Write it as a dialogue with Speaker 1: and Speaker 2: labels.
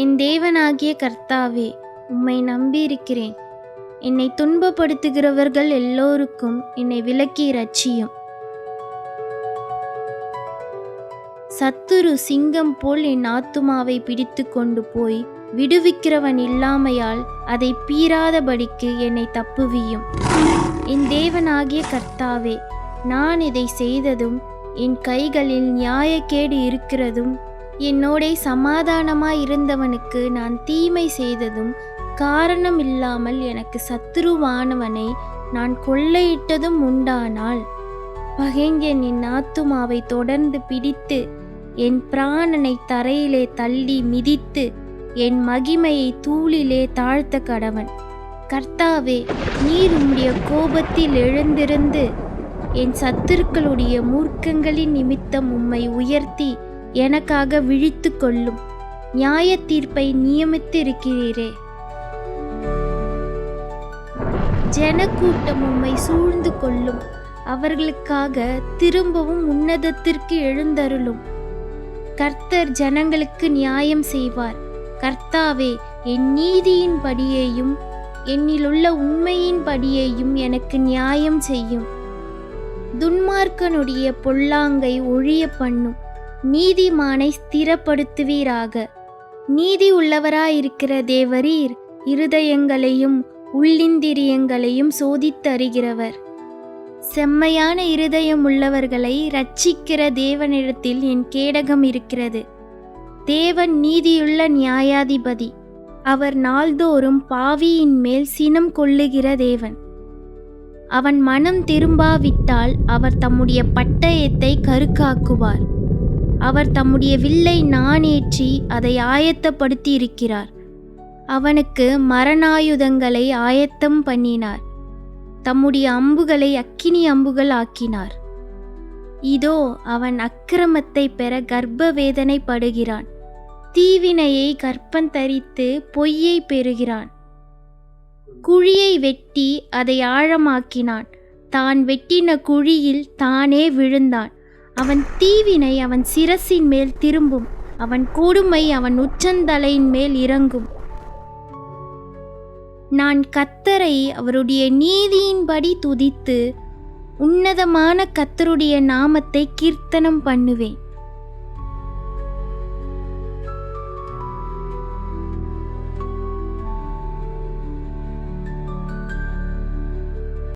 Speaker 1: என் தேவனாகிய கர்த்தாவே உம்மை நம்பியிருக்கிறேன். என்னை துன்பப்படுத்துகிறவர்கள் எல்லோருக்கும் என்னை விலக்கி ரட்சியும் சத்துரு சிங்கம் போல் என் ஆத்துமாவை பிடித்து கொண்டு போய் விடுவிக்கிறவன் இல்லாமையால் அதை பீறாதபடிக்கு என்னை தப்புவியும். என் தேவனாகிய கர்த்தாவே நான் இதை செய்ததும் என் கைகளில் நியாயக்கேடு இருக்கிறதும் என்னோடே சமாதானமாய் இருந்தவனுக்கு நான் தீமை செய்ததும் காரணம் இல்லாமல் எனக்கு சத்துருவானவனை நான் கொள்ளையிட்டதும் உண்டானால் பகைஞன் என் ஆத்துமாவை தொடர்ந்து பிடித்து என் பிராணனை தரையிலே தள்ளி மிதித்து என் மகிமையை தூளிலே தாழ்த்த கடவன். கர்த்தாவே நீர் உம்முடைய கோபத்தில் எழுந்திருந்து என் சத்துருக்களுடைய மூர்க்கங்களின் நிமித்தம் உம்மை உயர்த்தி எனக்காக விழித்து கொள்ளும் நியாய தீர்ப்பை நியமித்திருக்கிறீரே. ஜனக்கூட்டம் உம்மை சூழ்ந்து கொள்ளும். அவர்களுக்காக திரும்பவும் உன்னதத்திற்கு எழுந்தருளும். கர்த்தர் ஜனங்களுக்கு நியாயம் செய்வார். கர்த்தாவே என் நீதியின் படியேயும் என்னிலுள்ள உண்மையின் படியேயும் எனக்கு நியாயம் செய்யும். துன்மார்க்கனுடைய பொல்லாங்கை ஒழிய பண்ணும் நீதிமானை ஸ்திரப்படுத்துவீராக. நீதி உள்ளவராயிருக்கிற தேவரீர் இருதயங்களையும் உள்ளிந்திரியங்களையும் சோதித்தறிகிறவர். செம்மையான இருதயம் உள்ளவர்களை ரட்சிக்கிற தேவனிடத்தில் என் கேடகம் இருக்கிறது. தேவன் நீதியுள்ள நியாயாதிபதி. அவர் நாள்தோறும் பாவியின் மேல் சினம் கொள்ளுகிற தேவன். அவன் மனம் திரும்பாவிட்டால் அவர் தம்முடைய பட்டயத்தை கருக்காக்குவார். அவர் தம்முடைய வில்லை நாணேற்றி அதை ஆயத்தப்படுத்தி இருக்கிறார் அவனுக்கு மரணாயுதங்களை ஆயத்தம் பண்ணினார். தம்முடைய அம்புகளை அக்கினி அம்புகள் ஆக்கினார். இதோ அவன் அக்கிரமத்தை பெற கர்ப்ப வேதனைப்படுகிறான் தீவினையை கற்பந்தரித்து பொய்யை பெறுகிறான். குழியை வெட்டி அதை ஆழமாக்கினான். தான் வெட்டின குழியில் தானே விழுந்தான். அவன் தீவினை அவன் சிரசின் மேல் திரும்பும். அவன் கொடுமை அவன் உச்சந்தலையின் மேல் இறங்கும். நான் கத்தரை அவருடைய நீதியின்படி துதித்து உன்னதமான கத்தருடைய நாமத்தை கீர்த்தனம் பண்ணுவேன்.